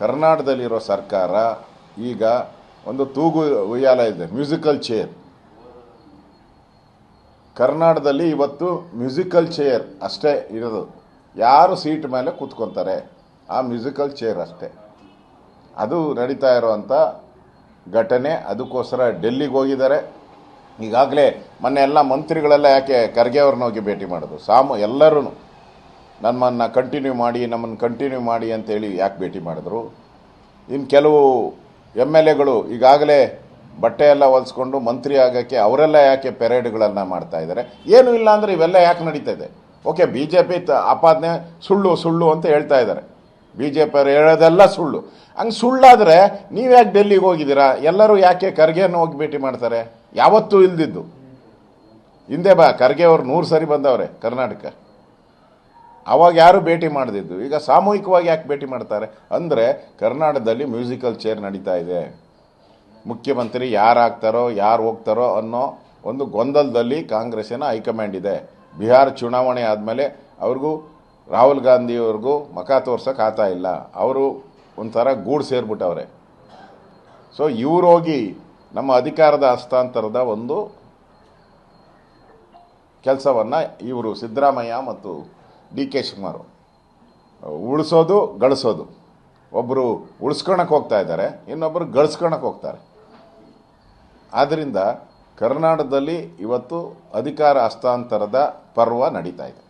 ಕರ್ನಾಟಕದಲ್ಲಿರೋ ಸರ್ಕಾರ ಈಗ ಒಂದು ತೂಗು ಉಯ್ಯಾಲ ಇದೆ ಮ್ಯೂಸಿಕಲ್ ಚೇರ್ ಕರ್ನಾಟಕದಲ್ಲಿ ಇವತ್ತು ಮ್ಯೂಸಿಕಲ್ ಚೇರ್ ಅಷ್ಟೇ ಇರೋದು. ಯಾರು ಸೀಟ್ ಮೇಲೆ ಕೂತ್ಕೊತಾರೆ, ಆ ಮ್ಯೂಸಿಕಲ್ ಚೇರ್ ಅಷ್ಟೇ. ಅದು ನಡೀತಾ ಇರೋವಂಥ ಘಟನೆ. ಅದಕ್ಕೋಸ್ಕರ ಡೆಲ್ಲಿಗೆ ಹೋಗಿದ್ದಾರೆ. ಈಗಾಗಲೇ ಮೊನ್ನೆ ಎಲ್ಲ ಮಂತ್ರಿಗಳೆಲ್ಲ ಯಾಕೆ ಖರ್ಗೆ ಅವ್ರನ್ನ ಹೋಗಿ ಭೇಟಿ ಮಾಡೋದು? ಸಾಮು ಎಲ್ಲರೂ ನಮ್ಮನ್ನು ಕಂಟಿನ್ಯೂ ಮಾಡಿ, ನಮ್ಮನ್ನು ಕಂಟಿನ್ಯೂ ಮಾಡಿ ಅಂತೇಳಿ ಯಾಕೆ ಭೇಟಿ ಮಾಡಿದ್ರು? ಇನ್ನು ಕೆಲವು ಎಂ ಎಲ್ ಎಗಳು ಈಗಾಗಲೇ ಬಟ್ಟೆ ಎಲ್ಲ ಹೊಲಿಸ್ಕೊಂಡು ಮಂತ್ರಿ ಆಗೋಕ್ಕೆ ಅವರೆಲ್ಲ ಯಾಕೆ ಪೆರೇಡ್ಗಳನ್ನು ಮಾಡ್ತಾ ಇದ್ದಾರೆ? ಏನೂ ಇಲ್ಲ ಅಂದರೆ ಇವೆಲ್ಲ ಯಾಕೆ ನಡೀತಾ ಇದೆ? ಓಕೆ ಬಿ ಜೆ ಪಿ ಆಪಾದನೆ ಸುಳ್ಳು ಸುಳ್ಳು ಅಂತ ಹೇಳ್ತಾ ಇದ್ದಾರೆ. ಬಿ ಜೆ ಪಿಯವರು ಹೇಳೋದೆಲ್ಲ ಸುಳ್ಳು. ಹಂಗೆ ಸುಳ್ಳಾದರೆ ನೀವು ಯಾಕೆ ಡೆಲ್ಲಿಗೆ ಹೋಗಿದ್ದೀರಾ? ಎಲ್ಲರೂ ಯಾಕೆ ಖರ್ಗೆಯನ್ನು ಹೋಗಿ ಭೇಟಿ ಮಾಡ್ತಾರೆ? ಯಾವತ್ತೂ ಇಲ್ದಿದ್ದು. ಹಿಂದೆ ಬಾ, ಖರ್ಗೆ ಅವರು ನೂರು ಸರಿ ಬಂದವ್ರೆ, ಕರ್ನಾಟಕ. ಅವಾಗ ಯಾರು ಭೇಟಿ ಮಾಡದಿದ್ದು? ಈಗ ಸಾಮೂಹಿಕವಾಗಿ ಯಾಕೆ ಭೇಟಿ ಮಾಡ್ತಾರೆ? ಅಂದರೆ ಕರ್ನಾಟಕದಲ್ಲಿ ಮ್ಯೂಸಿಕಲ್ ಚೇರ್ ನಡೀತಾ ಇದೆ. ಮುಖ್ಯಮಂತ್ರಿ ಯಾರು ಆಗ್ತಾರೋ ಯಾರು ಹೋಗ್ತಾರೋ ಅನ್ನೋ ಒಂದು ಗೊಂದಲದಲ್ಲಿ ಕಾಂಗ್ರೆಸ್ಸಿನ ಹೈಕಮಾಂಡ್ ಇದೆ. ಬಿಹಾರ ಚುನಾವಣೆ ಆದಮೇಲೆ ಅವ್ರಿಗೂ ರಾಹುಲ್ ಗಾಂಧಿಯವ್ರಿಗೂ ಮಖ ತೋರ್ಸೋಕೆ ಆಗ್ತಾ ಇಲ್ಲ. ಅವರು ಒಂಥರ ಗೂಡು ಸೇರಿಬಿಟ್ಟವ್ರೆ. ಸೊ ಇವ್ರು ಹೋಗಿ ನಮ್ಮ ಅಧಿಕಾರದ ಹಸ್ತಾಂತರದ ಒಂದು ಕೆಲಸವನ್ನು ಇವರು ಸಿದ್ದರಾಮಯ್ಯ ಮತ್ತು ಡಿ ಕೆ ಶಿವಕುಮಾರ್ ಉಳಿಸೋದು, ಗಳಿಸೋದು. ಒಬ್ಬರು ಉಳಿಸ್ಕೊಳಕ್ಕೆ ಹೋಗ್ತಾ ಇದ್ದಾರೆ ಇನ್ನೊಬ್ಬರು ಗಳಿಸ್ಕೊಳಕ್ಕೆ ಹೋಗ್ತಾರೆ. ಆದ್ದರಿಂದ ಕರ್ನಾಟಕದಲ್ಲಿ ಇವತ್ತು ಅಧಿಕಾರ ಹಸ್ತಾಂತರದ ಪರ್ವ ನಡೀತಾ ಇದೆ.